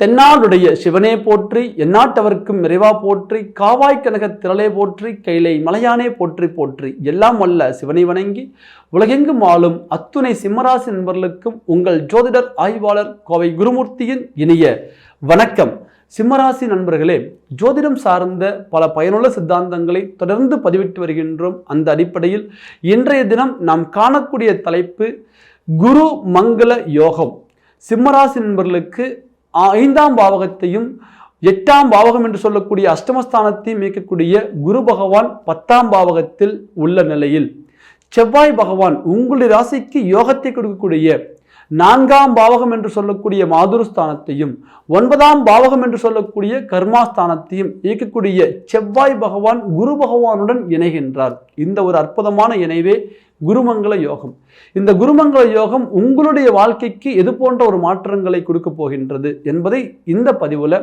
தென்னாடுடைய சிவனே போற்றி எந்நாட்டவர்க்கும் நிறைவா போற்றி காவாய் கனக திரளே போற்றி கைலை மலையானே போற்றி போற்றி. எல்லாம் வல்ல சிவனை வணங்கி உலகெங்கும் ஆளும் அத்துணை சிம்மராசி நண்பர்களுக்கும் உங்கள் ஜோதிடர் ஆய்வாளர் கோவை குருமூர்த்தியின் இனிய வணக்கம். சிம்மராசி நண்பர்களே ஜோதிடம் சார்ந்த பல பயனுள்ள சித்தாந்தங்களை தொடர்ந்து பதிவிட்டு வருகின்றோம். அந்த அடிப்படையில் இன்றைய தினம் நாம் காணக்கூடிய தலைப்பு குரு மங்கள யோகம். சிம்மராசி நண்பர்களுக்கு ஐந்தாம் பாவகத்தையும் எட்டாம் பாவகம் என்று சொல்லக்கூடிய அஷ்டமஸ்தானத்தையும் இயக்கக்கூடிய குரு பகவான் பத்தாம் பாவகத்தில் உள்ள நிலையில். செவ்வாய் பகவான் உங்களுடைய ராசிக்கு யோகத்தை கொடுக்கக்கூடிய நான்காம் பாவகம் என்று சொல்லக்கூடிய மாதுருஸ்தானத்தையும் ஒன்பதாம் பாவகம் என்று சொல்லக்கூடிய கர்மாஸ்தானத்தையும் இயக்கக்கூடிய செவ்வாய் பகவான் குரு பகவானுடன் இணைகின்றார். இந்த ஒரு அற்புதமான இணைவே குருமங்கள யோகம். இந்த குருமங்கள யோகம் உங்களுடைய வாழ்க்கைக்கு எது போன்ற ஒரு மாற்றங்களை கொடுக்க போகின்றது என்பதை இந்த பதிவில்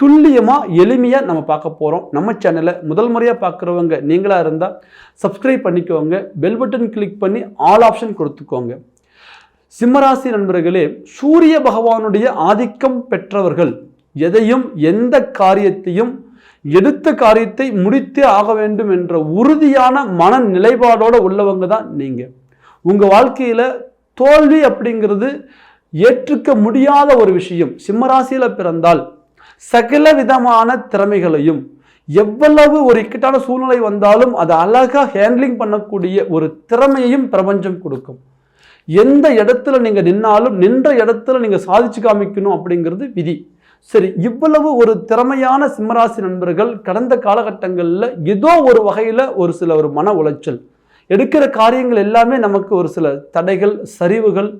துல்லியமாக எளிமையாக நம்ம பார்க்க போகிறோம் நம்ம சேனலை முதல் முறையாக பார்க்குறவங்க நீங்களாக இருந்தால் சப்ஸ்கிரைப் பண்ணிக்கோங்க. பெல் பட்டன் கிளிக் பண்ணி ஆல் ஆப்ஷன் கொடுத்துக்கோங்க. சிம்மராசி நண்பர்களே சூரிய பகவானுடைய ஆதிக்கம் பெற்றவர்கள் எதையும் எந்த காரியத்தையும் எடுத்த காரியத்தை முடித்தே ஆக வேண்டும் என்ற உறுதியான மன நிலைப்பாடோடு உள்ளவங்க தான் நீங்கள் உங்கள் வாழ்க்கையில் தோல்வி அப்படிங்கிறது ஏற்றுக்க முடியாத ஒரு விஷயம். சிம்மராசியில் பிறந்தால் சகல விதமான திறமைகளையும் எவ்வளவு ஒரு இக்கட்டான சூழ்நிலை வந்தாலும் அதை அழகாக ஹேண்ட்லிங் பண்ணக்கூடிய ஒரு திறமையையும் பிரபஞ்சம் கொடுக்கும். எந்த இடத்துல நீங்கள் நின்னாலும் நின்ற இடத்துல நீங்கள் சாதிச்சு காமிக்கணும் அப்படிங்கிறது விதி. சரி இவ்வளவு ஒரு திறமையான சிம்மராசி நண்பர்கள் கடந்த காலகட்டங்களில் ஏதோ ஒரு வகையில் ஒரு சில ஒரு மன உளைச்சல். எடுக்கிற காரியங்கள் எல்லாமே நமக்கு ஒரு சில தடைகள் சரிவுகள்.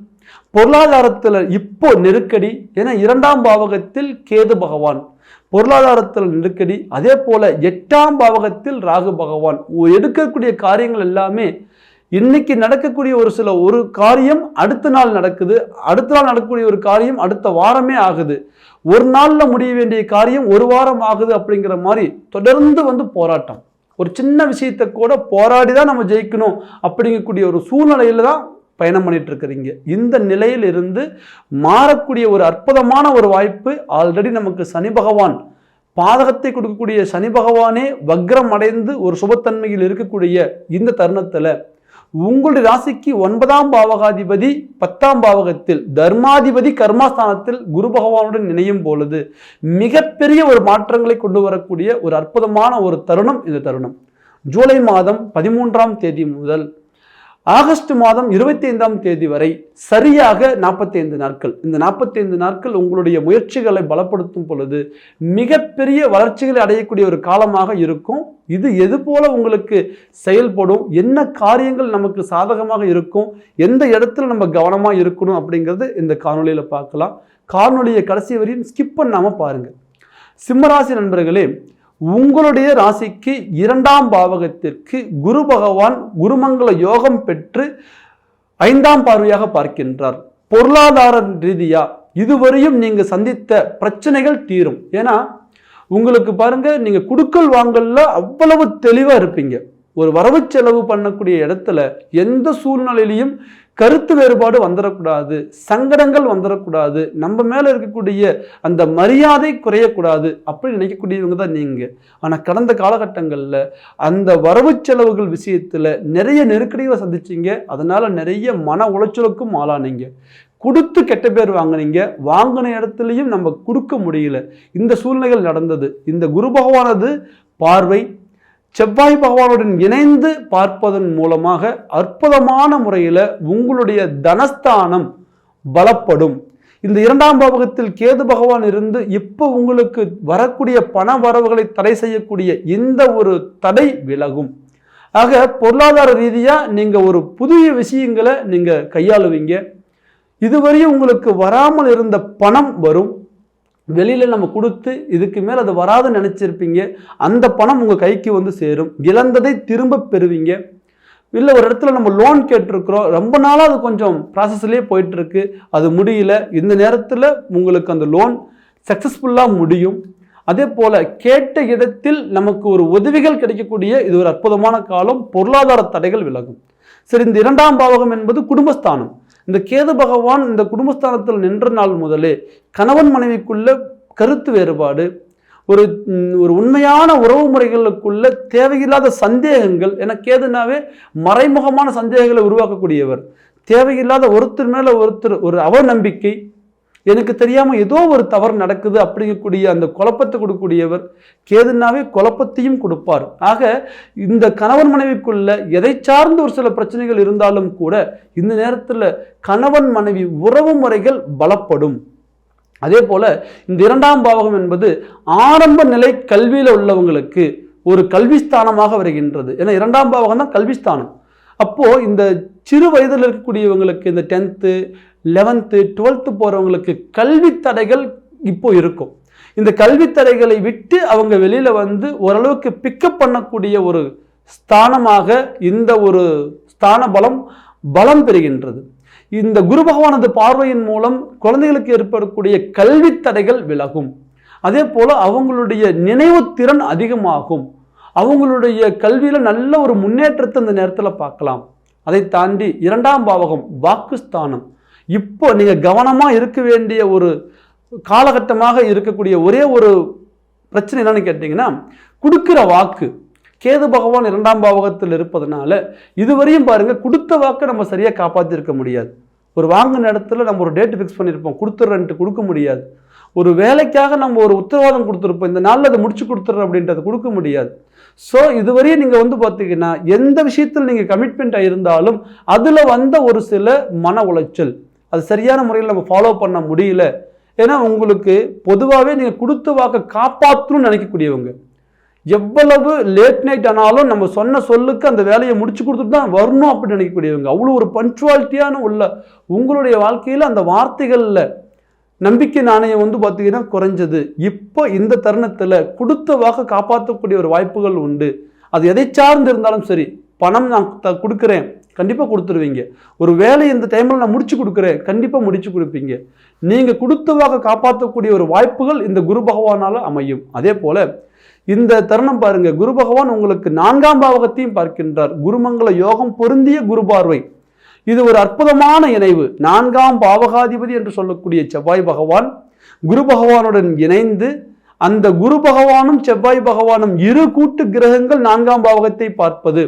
பொருளாதாரத்தில் இப்போ நெருக்கடி ஏன்னா இரண்டாம் பாவகத்தில் கேது பகவான். பொருளாதாரத்தில் நெருக்கடி அதே போல எட்டாம் பாவகத்தில் ராகு பகவான். எடுக்கக்கூடிய காரியங்கள் எல்லாமே இன்னைக்கு நடக்கக்கூடிய ஒரு சில ஒரு காரியம் அடுத்த நாள் நடக்குது. அடுத்த நாள் நடக்கக்கூடிய ஒரு காரியம் அடுத்த வாரமே ஆகுது. ஒரு நாளில் முடிய வேண்டிய காரியம் ஒரு வாரம் ஆகுது அப்படிங்கிற மாதிரி தொடர்ந்து வந்து போராட்டம். ஒரு சின்ன விஷயத்தை கூட போராடி தான் நம்ம ஜெயிக்கணும் அப்படிங்கக்கூடிய ஒரு சூழ்நிலையில் தான் பயணம் பண்ணிட்டு இருக்கிறீங்க. இந்த நிலையில் இருந்து மாறக்கூடிய ஒரு அற்புதமான ஒரு வாய்ப்பு ஆல்ரெடி நமக்கு சனி பகவான் பாதகத்தை கொடுக்கக்கூடிய சனி பகவானே வக்ரம் அடைந்து ஒரு சுபத்தன்மையில் இருக்கக்கூடிய இந்த தருணத்தில் உங்களுடைய ராசிக்கு ஒன்பதாம் பாவகாதிபதி பத்தாம் பாவகத்தில் தர்மாதிபதி கர்மாஸ்தானத்தில் குரு பகவானுடன் இணையும் பொழுது மிகப்பெரிய ஒரு மாற்றங்களை கொண்டு வரக்கூடிய ஒரு அற்புதமான ஒரு தருணம் இந்த தருணம். ஜூலை மாதம் பதிமூன்றாம் தேதி முதல் ஆகஸ்ட் மாதம் இருபத்தி ஐந்தாம் தேதி வரை சரியாக நாற்பத்தி ஐந்து நாட்கள். இந்த நாற்பத்தி ஐந்து நாட்கள் உங்களுடைய முயற்சிகளை பலப்படுத்தும் பொழுது மிகப்பெரிய வளர்ச்சிகளை அடையக்கூடிய ஒரு காலமாக இருக்கும். இது எது போல உங்களுக்கு செயல்படும்? என்ன காரியங்கள் நமக்கு சாதகமாக இருக்கும்? எந்த இடத்துல நம்ம கவனமாக இருக்கணும் அப்படிங்கிறது இந்த காணொலியில் பார்க்கலாம். காணொலியை கடைசி வரையும் ஸ்கிப் பண்ணாமல் பாருங்கள் சிம்மராசி நண்பர்களே உங்களுடைய ராசிக்கு இரண்டாம் பாவகத்திற்கு குரு பகவான் குருமங்கள யோகம் பெற்று ஐந்தாம் பார்வையாக பார்க்கின்றார். பொருளாதார ரீதியா இதுவரையும் நீங்க சந்தித்த பிரச்சனைகள் தீரும். ஏன்னா உங்களுக்கு பாருங்க நீங்க குடுக்கல் வாங்கல்ல அவ்வளவு தெளிவா இருப்பீங்க. ஒரு வரவு செலவு பண்ணக்கூடிய இடத்துல எந்த சூழ்நிலையிலையும் கருத்து வேறுபாடு வந்துடக்கூடாது சங்கடங்கள் வந்துடக்கூடாது நம்ம மேலே இருக்கக்கூடிய அந்த மரியாதை குறையக்கூடாது அப்படி நினைக்கக்கூடியவங்க தான் நீங்கள் ஆனால் கடந்த காலகட்டங்களில் அந்த வரவு செலவுகள் விஷயத்தில் நிறைய நெருக்கடிகளை சந்திச்சிங்க. அதனால் நிறைய மன உளைச்சலுக்கும் ஆளானீங்க. கொடுத்து கெட்ட பேர் வாங்கினீங்க. வாங்கின இடத்துலையும் நம்ம கொடுக்க முடியல. இந்த சூழ்நிலைகள் நடந்தது. இந்த குரு பகவானது பார்வை செவ்வாய் பகவானுடன் இணைந்து பார்ப்பதன் மூலமாக அற்புதமான முறையில் உங்களுடைய தனஸ்தானம் பலப்படும். இந்த இரண்டாம் பாவகத்தில் கேது பகவான் இருந்து இப்போ உங்களுக்கு வரக்கூடிய பண வரவுகளை தடை செய்யக்கூடிய இந்த ஒரு தடை விலகும். ஆக பொருளாதார ரீதியாக நீங்கள் ஒரு புதிய விஷயங்களை நீங்கள் கையாளுவீங்க. இதுவரையும் உங்களுக்கு வராமல் இருந்த பணம் வரும். வெளியில் நம்ம கொடுத்து இதுக்கு மேலே அது வராதுன்னு நினச்சிருப்பீங்க. அந்த பணம் உங்கள் கைக்கு வந்து சேரும். இழந்ததை திரும்ப பெறுவீங்க. இல்லை ஒரு இடத்துல நம்ம லோன் கேட்டிருக்கிறோம். ரொம்ப நாளாக அது கொஞ்சம் ப்ராசஸ்லேயே போயிட்டுருக்கு. அது முடியல. இந்த நேரத்தில் உங்களுக்கு அந்த லோன் சக்ஸஸ்ஃபுல்லாக முடியும். அதே போல் கேட்ட இடத்தில் நமக்கு ஒரு உதவிகள் கிடைக்கக்கூடிய இது ஒரு அற்புதமான காலம். பொருளாதார தடைகள் விலகும். சரி இந்த இரண்டாம் பாவகம் என்பது குடும்பஸ்தானம். இந்த கேது பகவான் இந்த குடும்பஸ்தானத்தில் நின்ற நாள் முதலே கணவன் மனைவிக்குள்ள கருத்து வேறுபாடு ஒரு ஒரு உண்மையான உறவு முறைகளுக்குள்ள தேவையில்லாத சந்தேகங்கள் என கேதுனாவே மறைமுகமான சந்தேகங்களை உருவாக்கக்கூடியவர். தேவையில்லாத ஒருத்தர் மேலே ஒருத்தர் ஒரு அவநம்பிக்கை எனக்கு தெரியாமல் ஏதோ ஒரு தவறு நடக்குது அப்படிங்கக்கூடிய அந்த குழப்பத்தை கொடுக்கக்கூடியவர் கேதுனாவே குழப்பத்தையும் கொடுப்பார். ஆக இந்த கணவன் மனைவிக்குள்ள எதை சார்ந்த ஒரு சில பிரச்சனைகள் இருந்தாலும் கூட இந்த நேரத்தில் கணவன் மனைவி உறவு முறைகள் பலப்படும். அதே போல இந்த இரண்டாம் பாவகம் என்பது ஆரம்ப நிலை கல்வியில் உள்ளவங்களுக்கு ஒரு கல்விஸ்தானமாக வருகின்றது. ஏன்னா இரண்டாம் பாவகம் தான் கல்விஸ்தானம். அப்போது இந்த சிறு வயதில் இருக்கக்கூடியவங்களுக்கு இந்த டென்த்து லெவன்த்து டுவெல்த்து போகிறவங்களுக்கு கல்வி தடைகள் இப்போ இருக்கும். இந்த கல்வி தடைகளை விட்டு அவங்க வெளியில் வந்து ஓரளவுக்கு பிக்கப் பண்ணக்கூடிய ஒரு ஸ்தானமாக இந்த ஒரு ஸ்தான பலம் பலம் பெறுகின்றது. இந்த குரு பகவானது பார்வையின் மூலம் குழந்தைகளுக்கு ஏற்படக்கூடிய கல்வி தடைகள் விலகும். அதே போல் அவங்களுடைய நினைவுத்திறன் அதிகமாகும். அவங்களுடைய கல்வியில் நல்ல ஒரு முன்னேற்றத்தை இந்த நேரத்தில் பார்க்கலாம். அதை தாண்டி இரண்டாம் பாவகம் வாக்குஸ்தானம். இப்போ நீங்கள் கவனமாக இருக்க வேண்டிய ஒரு காலகட்டமாக இருக்கக்கூடிய ஒரே ஒரு பிரச்சனை என்னன்னு கேட்டிங்கன்னா கொடுக்குற வாக்கு கேது பகவான் இரண்டாம் பாவகத்தில் இருப்பதனால இதுவரையும் பாருங்கள் கொடுத்த வாக்கை நம்ம சரியாக காப்பாற்றிருக்க முடியாது. ஒரு வாங்கின இடத்துல நம்ம ஒரு டேட் ஃபிக்ஸ் பண்ணியிருப்போம் கொடுத்துட்றன்ட்டு கொடுக்க முடியாது. ஒரு வேலைக்காக நம்ம ஒரு உத்தரவாதம் கொடுத்துருப்போம் இந்த நாளில் அதை முடிச்சு கொடுத்துட்றோம் அப்படின்றத கொடுக்க முடியாது. ஸோ இதுவரையும் நீங்கள் வந்து பார்த்தீங்கன்னா எந்த விஷயத்தில் நீங்கள் கமிட்மெண்ட்டாக இருந்தாலும் அதில் வந்த ஒரு சில மன உளைச்சல் அது சரியான முறையில் நம்ம ஃபாலோ பண்ண முடியல. ஏன்னா உங்களுக்கு பொதுவாகவே நீங்கள் கொடுத்த வாக்கை காப்பாற்றணும்னு நினைக்கக்கூடியவங்க. எவ்வளவு லேட் நைட் ஆனாலும் நம்ம சொன்ன சொல்லுக்கு அந்த வேலையை முடிச்சு கொடுத்துட்டு தான் வரணும் அப்படின்னு நினைக்கக்கூடியவங்க. அவ்வளோ ஒரு பஞ்சுவாலிட்டியான உள்ள உங்களுடைய வாழ்க்கையில் அந்த வார்த்தைகளில் நம்பிக்கை நாணயம் வந்து பார்த்தீங்கன்னா குறைஞ்சது. இப்போ இந்த தருணத்தில் கொடுத்த வாக்கு காப்பாற்றக்கூடிய ஒரு வாய்ப்புகள் உண்டு. அது எதை சார்ந்து இருந்தாலும் சரி பணம் நான் த கொடுக்குறேன் கண்டிப்பாக கொடுத்துருவீங்க. ஒரு வேலை இந்த டைமில் நான் முடிச்சு கொடுக்குறேன் கண்டிப்பாக முடிச்சு கொடுப்பீங்க. நீங்கள் கொடுத்த வாக்கு காப்பாற்றக்கூடிய ஒரு வாய்ப்புகள் இந்த குரு பகவானால் அமையும். அதே போல் இந்த தருணம் பாருங்க குரு பகவான் உங்களுக்கு நான்காம் பாவகத்தையும் பார்க்கின்றார். குருமங்கள யோகம் பொருந்திய குரு பார்வை. இது ஒரு அற்புதமான இணைவு. நான்காம் பாவகாதிபதி என்று சொல்லக்கூடிய செவ்வாய் பகவான் குரு பகவானுடன் இணைந்து அந்த குரு பகவானும் செவ்வாய் பகவானும் இரு கூட்டு கிரகங்கள் நான்காம் பாவகத்தை பார்ப்பது.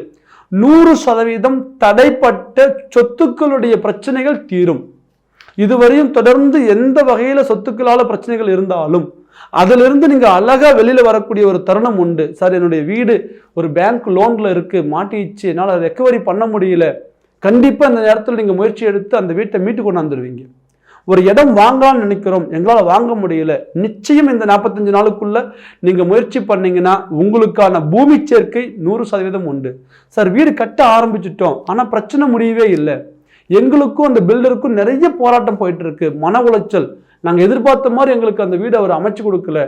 நூறு சதவீதம் தடைப்பட்ட சொத்துக்களுடைய பிரச்சனைகள் தீரும். இதுவரையும் தொடர்ந்து எந்த வகையில் சொத்துக்களால் பிரச்சனைகள் இருந்தாலும் அதிலிருந்து நீங்கள் அழகாக வெளியில் வரக்கூடிய ஒரு தருணம் உண்டு. சார் என்னுடைய வீடு ஒரு பேங்க் லோனில் இருக்குது மாட்டிச்சு என்னால் அதை ரெக்கவரி பண்ண முடியல. கண்டிப்பாக அந்த நேரத்தில் நீங்கள் முயற்சி எடுத்து அந்த வீட்டை மீட்டு கொண்டாந்துருவீங்க. ஒரு இடம் வாங்கலாம்னு நினைக்கிறோம் எங்களால் வாங்க முடியல நிச்சயம் இந்த நாற்பத்தஞ்சு நாளுக்குள்ள நீங்கள் முயற்சி பண்ணீங்கன்னா உங்களுக்கான பூமி சேர்க்கை நூறு சதவீதம் உண்டு. சார் வீடு கட்ட ஆரம்பிச்சிட்டோம் ஆனால் பிரச்சனை முடியவே இல்லை. எங்களுக்கும் அந்த பில்டருக்கும் நிறைய போராட்டம் போயிட்டு இருக்கு. மன உளைச்சல். நாங்கள் எதிர்பார்த்த மாதிரி எங்களுக்கு அந்த வீடு அவர் அமைச்சு கொடுக்கல.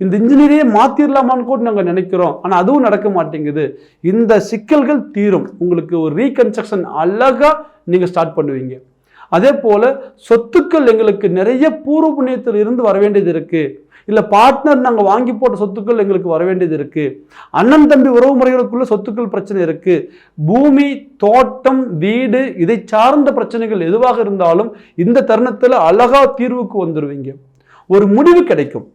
இந்த இன்ஜினியரையே மாத்திரலாமான்னு கூட நாங்கள் நினைக்கிறோம். ஆனால் அதுவும் நடக்க மாட்டேங்குது. இந்த சிக்கல்கள் தீரும். உங்களுக்கு ஒரு ரீகன்ஸ்ட்ரக்ஷன் அழகாக நீங்கள் ஸ்டார்ட் பண்ணுவீங்க. அதே போல் சொத்துக்கள் எங்களுக்கு நிறைய பூர்வ புண்ணியத்தில் இருந்து வர வேண்டியது இருக்குது இல்லை பார்ட்னர் நாங்கள் வாங்கி போட்ட சொத்துக்கள் எங்களுக்கு வர வேண்டியது இருக்குது அண்ணன் தம்பி உறவு முறைகளுக்குள்ள சொத்துக்கள் பிரச்சனை இருக்குது பூமி தோட்டம் வீடு இதை சார்ந்த பிரச்சனைகள் எதுவாக இருந்தாலும் இந்த தருணத்தில் அழகா தீர்வுக்கு வந்துடுவீங்க ஒரு முடிவு கிடைக்கும்.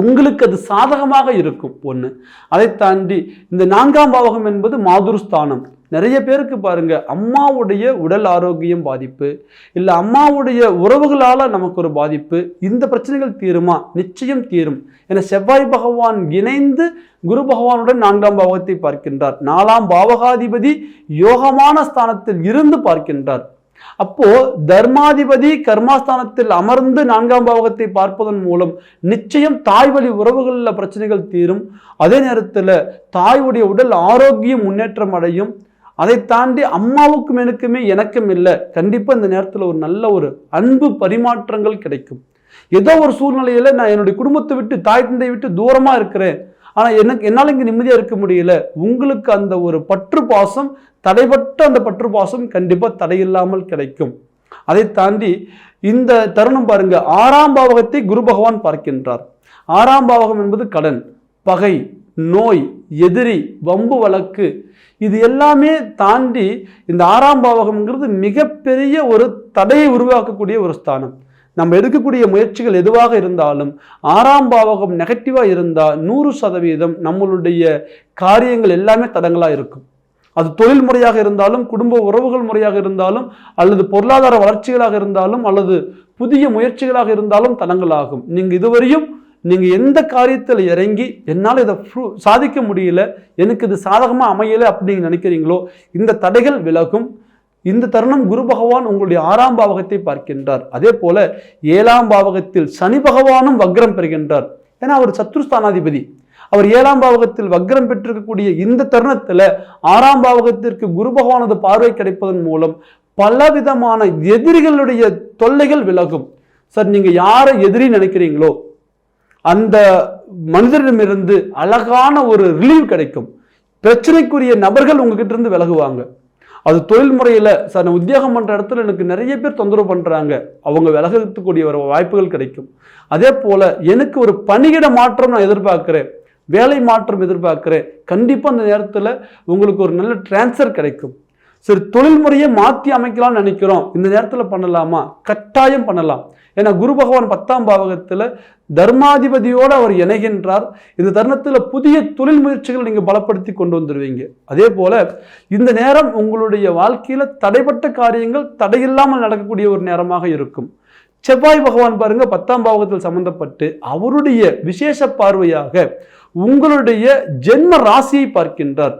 உங்களுக்கு அது சாதகமாக இருக்கும். ஒன்று அதை தாண்டி இந்த நான்காம் பாவகம் என்பது மாதுருஸ்தானம். நிறைய பேருக்கு பாருங்க அம்மாவுடைய உடல் ஆரோக்கியம் பாதிப்பு இல்லை அம்மாவுடைய உறவுகளால் நமக்கு ஒரு பாதிப்பு இந்த பிரச்சனைகள் தீருமா? நிச்சயம் தீரும். என செவ்வாய் பகவான் இணைந்து குரு பகவானுடன் நான்காம் பாவகத்தை பார்க்கின்றார். நாலாம் பாவகாதிபதி யோகமான ஸ்தானத்தில் இருந்து பார்க்கின்றார். அப்போ தர்மாதிபதி கர்மாஸ்தானத்தில் அமர்ந்து நான்காம் பாவகத்தை பார்ப்பதன் மூலம் நிச்சயம் தாய் வழி உறவுகளில் பிரச்சனைகள் தீரும். அதே நேரத்தில் தாயுடைய உடல் ஆரோக்கியம் முன்னேற்றம் அடையும். அதை தாண்டி அம்மாவுக்கும் எனக்குமே எனக்கும் இல்லை. கண்டிப்பாக இந்த நேரத்தில் ஒரு நல்ல ஒரு அன்பு பரிமாற்றங்கள் கிடைக்கும். ஏதோ ஒரு சூழ்நிலையில நான் என்னுடைய குடும்பத்தை விட்டு தாய் தந்தை விட்டு தூரமா இருக்கிறேன். ஆனால் எனக்கு என்னால் இங்கே நிம்மதியாக இருக்க முடியல. உங்களுக்கு அந்த ஒரு பற்று பாசம் தடைப்பட்ட அந்த பற்று பாசம் கண்டிப்பாக தடையில்லாமல் கிடைக்கும். அதை தாண்டி இந்த தருணம் பாருங்க ஆறாம் பாவகத்தை குரு பகவான் பார்க்கின்றார். ஆறாம் பாவகம் என்பது கடன் பகை நோய் எதிரி வம்பு வழக்கு. இது எல்லாமே தாண்டி இந்த ஆறாம் பாவகம்ங்கிறது மிகப்பெரிய ஒரு தடையை உருவாக்கக்கூடிய ஒரு ஸ்தானம். நம்ம எடுக்கக்கூடிய முயற்சிகள் எதுவாக இருந்தாலும் ஆறாம் பாவகம் நெகட்டிவாக இருந்தால் நூறு சதவீதம் நம்மளுடைய காரியங்கள் எல்லாமே தடங்களாக இருக்கும். அது தொழில் முறையாக இருந்தாலும் குடும்ப உறவுகள் முறையாக இருந்தாலும் அல்லது பொருளாதார வளர்ச்சிகளாக இருந்தாலும் அல்லது புதிய முயற்சிகளாக இருந்தாலும் தடங்களாகும் நீங்கள் இதுவரையும் நீங்கள் எந்த காரியத்தில் இறங்கி என்னால் இதை சாதிக்க முடியல எனக்கு இது சாதகமாக அமையலை அப்படின்னு நினைக்கிறீங்களோ இந்த தடைகள் விலகும். இந்த தருணம் குரு பகவான் உங்களுடைய ஆறாம் பாவகத்தை பார்க்கின்றார். அதே போல ஏழாம் பாவகத்தில் சனி பகவானும் வக்ரம் பெறுகின்றார். ஏன்னா அவர் சத்ருஸ்தானாதிபதி அவர் ஏழாம் பாவகத்தில் வக்ரம் பெற்றிருக்கக்கூடிய இந்த தருணத்தில் ஆறாம் பாவகத்திற்கு குரு பகவானது பார்வை கிடைப்பதன் மூலம் பலவிதமான எதிரிகளுடைய தொல்லைகள் விலகும். சார் நீங்கள் யாரை எதிரி நினைக்கிறீங்களோ அந்த மனிதரிடமிருந்து அழகான ஒரு ரிலீவ் கிடைக்கும். பிரச்சனைக்குரிய நபர்கள் உங்ககிட்ட இருந்து விலகுவாங்க. அது தொழில் முறையில் சார் நான் உத்தியோகம் பண்ணுற இடத்துல எனக்கு நிறைய பேர் தொந்தரவு பண்ணுறாங்க அவங்க விலகத்துக்கூடிய ஒரு வாய்ப்புகள் கிடைக்கும். அதே போல் எனக்கு ஒரு பணியிட மாற்றம் நான் எதிர்பார்க்குறேன். வேலை மாற்றம் எதிர்பார்க்குறேன். கண்டிப்பாக அந்த நேரத்தில் உங்களுக்கு ஒரு நல்ல டிரான்ஸ்ஃபர் கிடைக்கும். சரி தொழில் முறையை மாற்றி அமைக்கலாம்னு நினைக்கிறோம். இந்த நேரத்தில் பண்ணலாமா? கட்டாயம் பண்ணலாம். ஏன்னா குரு பகவான் பத்தாம் பாவகத்தில் தர்மாதிபதியோடு அவர் இணைகின்றார். இந்த தருணத்தில் புதிய தொழில் முயற்சிகள் நீங்கள் பலப்படுத்தி கொண்டு வந்துடுவீங்க அதே போல இந்த நேரம் உங்களுடைய வாழ்க்கையில் தடைப்பட்ட காரியங்கள் தடையில்லாமல் நடக்கக்கூடிய ஒரு நேரமாக இருக்கும். செவ்வாய் பகவான் பாருங்க பத்தாம் பாவகத்தில் சம்பந்தப்பட்டு அவருடைய விசேஷ பார்வையாக உங்களுடைய ஜென்ம ராசியை பார்க்கின்றார்.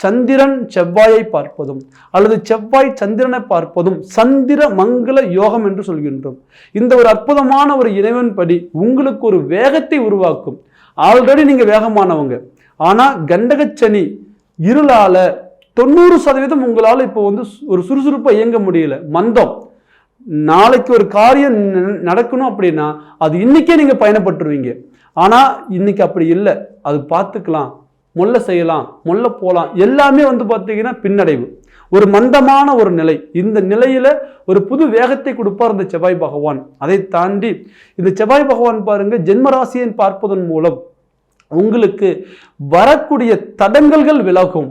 சந்திரன் செவ்வாயை பார்ப்பதும் அல்லது செவ்வாய் சந்திரனை பார்ப்பதும் சந்திர மங்கள யோகம் என்று சொல்கின்றோம். இந்த ஒரு அற்புதமான ஒரு இறைவன் படி உங்களுக்கு ஒரு வேகத்தை உருவாக்கும். ஆல்ரெடி நீங்கள் வேகமானவங்க. ஆனால் கண்டகச்சனி இருளால் தொண்ணூறு சதவீதம் உங்களால் இப்போ வந்து ஒரு சுறுசுறுப்பாக இயங்க முடியல. மந்தம். நாளைக்கு ஒரு காரியம் நடக்கணும் அப்படின்னா அது இன்றைக்கே நீங்கள் பயணப்பட்டுருவீங்க. ஆனால் இன்னைக்கு அப்படி இல்லை. அது பார்த்துக்கலாம். முல்ல செய்யலாம் முல்ல போகலாம் எல்லாமே வந்து பார்த்தீங்கன்னா பின்னடைவு. ஒரு மந்தமான ஒரு நிலை. இந்த நிலையில் ஒரு புது வேகத்தை கொடுப்பார் இந்த செவ்வாய் பகவான். அதை தாண்டி இந்த செவ்வாய் பகவான் பாருங்க ஜென்மராசியை பார்ப்பதன் மூலம் உங்களுக்கு வரக்கூடிய தடங்கல்கள் விலகும்.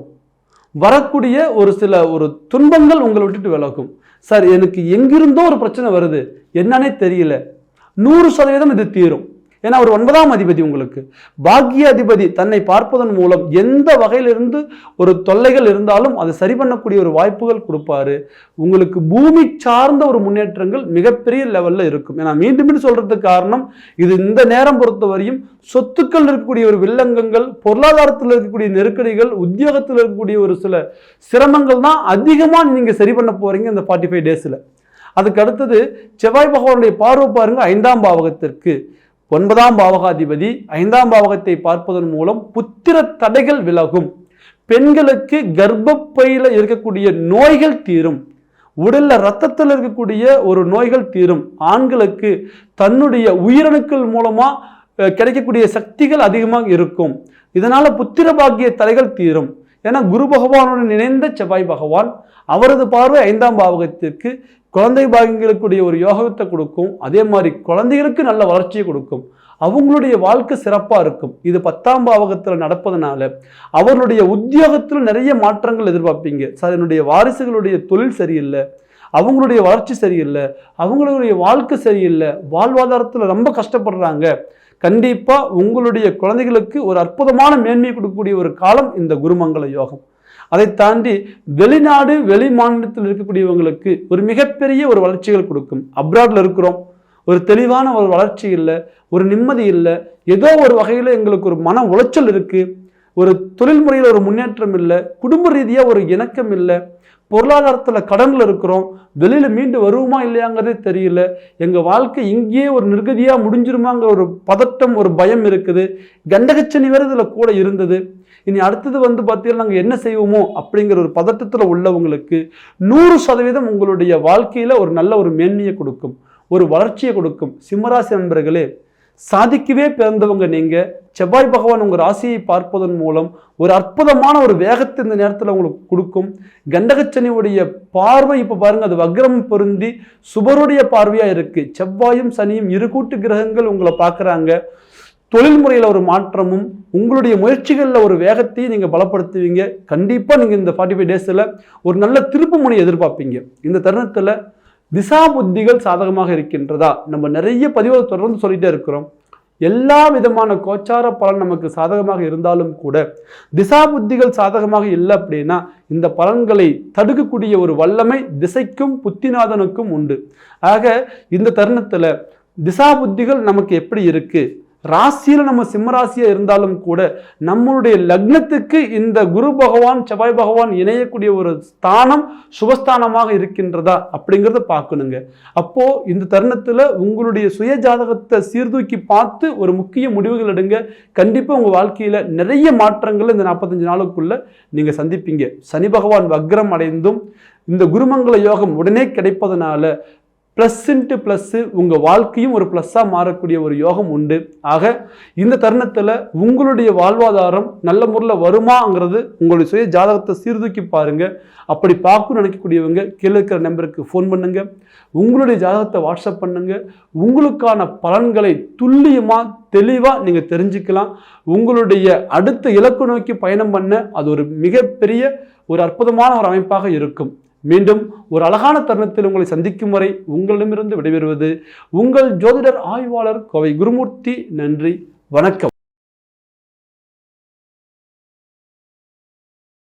வரக்கூடிய ஒரு சில ஒரு துன்பங்கள் உங்களை விட்டுட்டு விலகும். சார் எனக்கு எங்கிருந்தோ ஒரு பிரச்சனை வருது. என்னன்னே தெரியல. நூறு சதவீதம் இது தீரும். ஏன்னா அவர் ஒன்பதாம் அதிபதி உங்களுக்கு. பாக்கிய அதிபதி தன்னை பார்ப்பதன் மூலம் எந்த வகையிலிருந்து ஒரு தொல்லைகள் இருந்தாலும் அதை சரி பண்ணக்கூடிய ஒரு வாய்ப்புகள் கொடுப்பாரு. உங்களுக்கு பூமி சார்ந்த ஒரு முன்னேற்றங்கள் மிகப்பெரிய லெவலில் இருக்கும். ஏன்னா மீண்டும் மீண்டும் சொல்றதுக்கு காரணம் இது இந்த நேரம் பொறுத்தவரையும் சொத்துக்கள் இருக்கக்கூடிய ஒரு வில்லங்கங்கள் பொருளாதாரத்தில் இருக்கக்கூடிய நெருக்கடிகள் உத்தியோகத்தில் இருக்கக்கூடிய ஒரு சில சிரமங்கள் தான் அதிகமாக நீங்கள் சரி பண்ண போறீங்க இந்த ஃபார்ட்டி ஃபைவ் டேஸில் அதுக்கு அடுத்தது செவ்வாய் பகவானுடைய பார்வை பாருங்க ஐந்தாம் பாவகத்திற்கு. ஒன்பதாம் பாவகாதிபதி ஐந்தாம் பாவகத்தை பார்ப்பதன் மூலம் புத்திர தடைகள் விலகும். பெண்களுக்கு கர்ப்பப்பையில் இருக்கக்கூடிய நோய்கள் தீரும். உடல்ல ரத்தத்தில் இருக்கக்கூடிய ஒரு நோய்கள் தீரும். ஆண்களுக்கு தன்னுடைய உயிரணுக்கள் மூலமா கிடைக்கக்கூடிய சக்திகள் அதிகமாக இருக்கும். இதனால புத்திர பாக்கிய தடைகள் தீரும். ஏன்னா குரு பகவானுடன் இணைந்த செவ்வாய் பகவான் அவரது பார்வை ஐந்தாம் பாவகத்திற்கு குழந்தை பாக்கியங்களுக்குடைய ஒரு யோகத்தை கொடுக்கும். அதே மாதிரி குழந்தைகளுக்கு நல்ல வளர்ச்சியை கொடுக்கும். அவங்களுடைய வாழ்க்கை சிறப்பாக இருக்கும். இது பத்தாம் பாவகத்தில் நடப்பதனால அவர்களுடைய உத்தியோகத்தில் நிறைய மாற்றங்கள் எதிர்பார்ப்பீங்க. சார் என்னுடைய வாரிசுகளுடைய தொழில் சரியில்லை. அவங்களுடைய வளர்ச்சி சரியில்லை. அவங்களுடைய வாழ்க்கை சரியில்லை. வாழ்வாதாரத்தில் ரொம்ப கஷ்டப்படுறாங்க. கண்டிப்பாக உங்களுடைய குழந்தைகளுக்கு ஒரு அற்புதமான மேன்மை கொடுக்கக்கூடிய ஒரு காலம் இந்த குருமங்கள யோகம். அதை தாண்டி வெளிநாடு வெளி மாநிலத்தில் இருக்கக்கூடியவங்களுக்கு ஒரு மிகப்பெரிய ஒரு வளர்ச்சிகள் கொடுக்கும். அப்ராட்ல இருக்கிறோம். ஒரு தெளிவான ஒரு வளர்ச்சி இல்லை ஒரு நிம்மதி இல்லை ஏதோ ஒரு வகையில் எங்களுக்கு ஒரு மன உளைச்சல் இருக்குது ஒரு தொழில் முறையில் ஒரு முன்னேற்றம் இல்லை குடும்ப ரீதியாக ஒரு இணக்கம் இல்லை பொருளாதாரத்தில் கடனில் இருக்கிறோம் வெளியில் மீண்டு வருவோமா இல்லையாங்கிறதே தெரியல. எங்கள் வாழ்க்கை இங்கேயே ஒரு நிர்கதியாக முடிஞ்சிருமாங்கிற ஒரு பதட்டம் ஒரு பயம் இருக்குது. கண்டகச்சனி வேறு இதில் கூட இருந்தது. இனி அடுத்தது வந்து பார்த்தீங்கன்னா நாங்கள் என்ன செய்வோமோ அப்படிங்கிற ஒரு பதட்டத்தில் உள்ளவங்களுக்கு நூறு சதவீதம் உங்களுடைய வாழ்க்கையில் ஒரு நல்ல ஒரு மேன்மையை கொடுக்கும் ஒரு வளர்ச்சியை கொடுக்கும். சிம்மராசி நண்பர்களே சாதிக்கவே பிறந்தவங்க நீங்க. செவ்வாய் பகவான் உங்கள் ராசியை பார்ப்பதன் மூலம் ஒரு அற்புதமான ஒரு வேகத்தை இந்த நேரத்தில் உங்களுக்கு கொடுக்கும். கண்டகச்சனியுடைய பார்வை இப்போ பாருங்கள் அது வக்ரம் பொருந்தி சுபருடைய பார்வையாக இருக்குது செவ்வாயும் சனியும் இரு கூட்டு கிரகங்கள் உங்களை பார்க்குறாங்க. தொழில் முறையில் ஒரு மாற்றமும் உங்களுடைய முயற்சிகளில் ஒரு வேகத்தையும் நீங்கள் பலப்படுத்துவீங்க. கண்டிப்பாக நீங்கள் இந்த ஃபார்ட்டி ஃபைவ் டேஸில் ஒரு நல்ல திருப்பு முனை எதிர்பார்ப்பீங்க. இந்த தருணத்தில் திசா புத்திகள் சாதகமாக இருக்கின்றதா? நம்ம நிறைய பதிவுகள் தொடர்ந்து சொல்லிட்டே இருக்கிறோம். எல்லா விதமான கோச்சார பலன் நமக்கு சாதகமாக இருந்தாலும் கூட திசா புத்திகள் சாதகமாக இல்லை அப்படின்னா இந்த பலன்களை தடுக்கக்கூடிய ஒரு வல்லமை திசைக்கும் புத்திநாதனுக்கும் உண்டு. ஆக இந்த தருணத்தில் திசா புத்திகள் நமக்கு எப்படி இருக்குது ராசியில் நம்ம சிம்மராசியாக இருந்தாலும் கூட நம்மளுடைய லக்னத்துக்கு இந்த குரு பகவான் செவ்வாய் பகவான் இணையக்கூடிய ஒரு ஸ்தானம் சுபஸ்தானமாக இருக்கின்றதா அப்படிங்கிறத பார்க்கணுங்க. அப்போ இந்த தருணத்தில் உங்களுடைய சுய ஜாதகத்தை சீர்தூக்கி பார்த்து ஒரு முக்கிய முடிவுகள் எடுங்க. கண்டிப்பாக உங்கள் வாழ்க்கையில் நிறைய மாற்றங்கள் இந்த நாற்பத்தஞ்சு நாளுக்குள்ளே நீங்கள் சந்திப்பீங்க. சனி பகவான் வக்ரம் அடைந்தும் இந்த குருமங்கள யோகம் உடனே கிடைப்பதனால ப்ளஸ் இன்ட்டு ப்ளஸ்ஸு உங்கள் வாழ்க்கையும் ஒரு ப்ளஸ்ஸாக மாறக்கூடிய ஒரு யோகம் உண்டு. ஆக இந்த தருணத்தில் உங்களுடைய வாழ்வாதாரம் நல்ல முறையில் வருமாங்கிறது உங்களுடைய சுய ஜாதகத்தை சீர்தூக்கி பாருங்கள் அப்படி பார்க்கணும்னு நினைக்கக்கூடியவங்க கீழே இருக்கிற நம்பருக்கு ஃபோன் பண்ணுங்கள் உங்களுடைய ஜாதகத்தை வாட்ஸ்அப் பண்ணுங்கள் உங்களுக்கான பலன்களை துல்லியமாக தெளிவாக நீங்கள் தெரிஞ்சுக்கலாம். உங்களுடைய அடுத்த இலக்கு நோக்கி பயணம் பண்ண அது ஒரு மிகப்பெரிய ஒரு அற்புதமான ஒரு அமைப்பாக இருக்கும். மீண்டும் ஒரு அழகான தருணத்தில் உங்களை சந்திக்கும் வரை உங்களிடமிருந்து விடைபெறுவது உங்கள் ஜோதிடர் ஆய்வாளர் கோவை குருமூர்த்தி. நன்றி வணக்கம்.